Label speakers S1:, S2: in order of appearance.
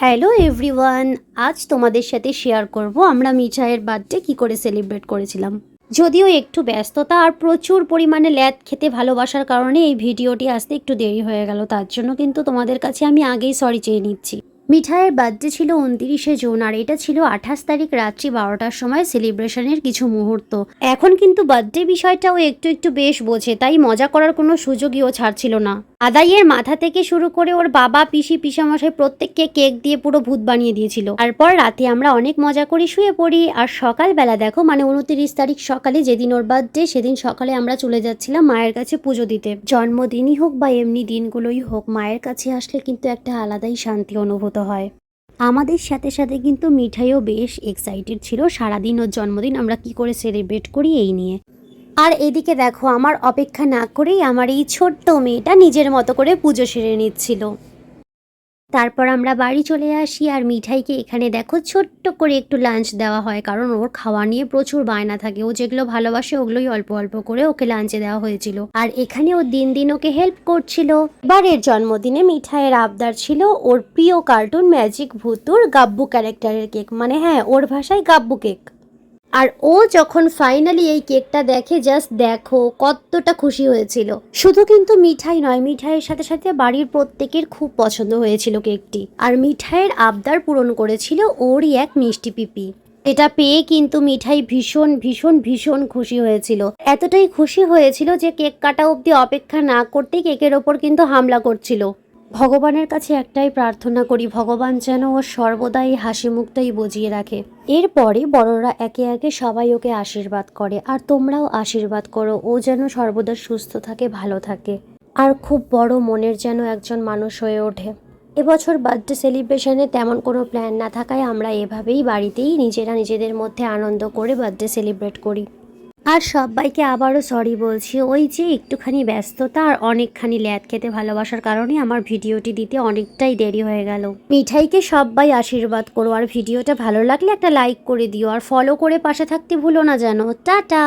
S1: Hello everyone, আজ তোমাদের সাথে শেয়ার করব আমরা মিঠাইয়ের বার্থডে কি করে সেলিব্রেট করেছিলাম। যদিও একটু ব্যস্ততা আর প্রচুর পরিমাণে ল্যাদ খেতে ভালোবাসার কারণে এই ভিডিওটি আসতে একটু দেরি হয়ে গেল, তার জন্য কিন্তু তোমাদের কাছে আমি আগেই সরি চেয়ে নিচ্ছি। মিঠাইয়ের বার্থডে ছিল উনতিরিশে জুন, আর এটা ছিল আঠাশ তারিখ রাত্রি বারোটার সময় সেলিব্রেশনের কিছু মুহূর্ত। এখন কিন্তু বার্থডে বিষয়টাও একটু একটু বেশ বোঝে, তাই মজা করার কোনো সুযোগই ও ছাড়ছিল না। আদাইয়ের মাথা থেকে শুরু করে ওর বাবা, পিসি, পিসামশাই প্রত্যেককে কেক দিয়ে পুরো ভূত বানিয়ে দিয়েছিল। তারপর রাতে আমরা অনেক মজা করি শুয়ে পড়ি, আর সকালবেলা দেখো মানে উনতিরিশ তারিখ সকালে যেদিন ওর বার্থডে, সেদিন সকালে আমরা চলে যাচ্ছিলাম মায়ের কাছে পুজো দিতে। জন্মদিনই হোক বা এমনি দিনগুলোই হোক, মায়ের কাছে আসলে কিন্তু একটা আলাদাই শান্তি অনুভূত হয়। আমাদের সাথে সাথে কিন্তু মিঠাইও বেশ এক্সাইটেড ছিল। সারাদিন ওর জন্মদিন, আমরা কি করে সেলিব্রেট করি এই নিয়ে। আর এদিকে দেখো, আমার অপেক্ষা না করেই আমার এই ছোট্ট মেয়েটা নিজের মতো করে পুজো সেরে নিচ্ছিল। তারপর আমরা বাড়ি চলে আসি আর মিঠাইকে এখানে দেখো ছোট্ট করে একটু লাঞ্চ দেওয়া হয়, কারণ ওর খাওয়া নিয়ে প্রচুর বায়না থাকে। ও যেগুলো ভালোবাসে ওগুলোই অল্প অল্প করে ওকে লাঞ্চে দেওয়া হয়েছিল। আর এখানে ও দিন দিন ওকে হেল্প করছিল। এবারের জন্মদিনে মিঠাইয়ের আবদার ছিল ওর প্রিয় কার্টুন ম্যাজিক ভুতুর গাব্বু ক্যারেক্টারের কেক মানে হ্যাঁ ওর ভাষায় গাব্বু কেক আর ও যখন ফাইনালি এই কেকটা দেখে জাস্ট দেখো কতটা খুশি হয়েছিল। শুধু কিন্তু মিঠাই নয়, মিঠাইয়ের সাথে সাথে বাড়ির প্রত্যেকের খুব পছন্দ হয়েছিল কেকটি। আর মিঠাইয়ের আবদার পূরণ করেছিল ওরই এক মিষ্টি পিপি। এটা পেয়ে কিন্তু মিঠাই ভীষণ ভীষণ ভীষণ খুশি হয়েছিল। এতটাই খুশি হয়েছিল যে কেক কাটা অবধি অপেক্ষা না করতেই কেকের ওপর কিন্তু হামলা করছিল। ভগবানের কাছে একটাই প্রার্থনা করি, ভগবান যেন ও সর্বদাই হাসি মুখটাই বজিয়ে রাখে। এরপরে বড়রা একে একে সবাই ওকে আশীর্বাদ করে, আর তোমরাও আশীর্বাদ করো, ও যেন সর্বদা সুস্থ থাকে, ভালো থাকে। আর খুব বড় মনের যেন একজন মানুষ হয়ে ওঠে। এবছর বার্থডে সেলিব্রেশনে তেমন কোনো প্ল্যান না থাকায় আমরা এভাবেই বাড়িতেই নিজেরা নিজেদের মধ্যে আনন্দ করে বার্থডে সেলিব্রেট করি। আর সবাইকে আবারও সরি বলছি, ওই যে একটুখানি ব্যস্ততা আর অনেকখানি ল্যাদ খেতে ভালোবাসার কারণে আমার ভিডিওটি দিতে অনেকটাই দেরি হয়ে গেল। মিঠাইকে সবাই আশীর্বাদ করো আর ভিডিওটা ভালো লাগলে একটা লাইক করে দিও আর ফলো করে পাশে থাকতে ভুলো না যেন। টাটা!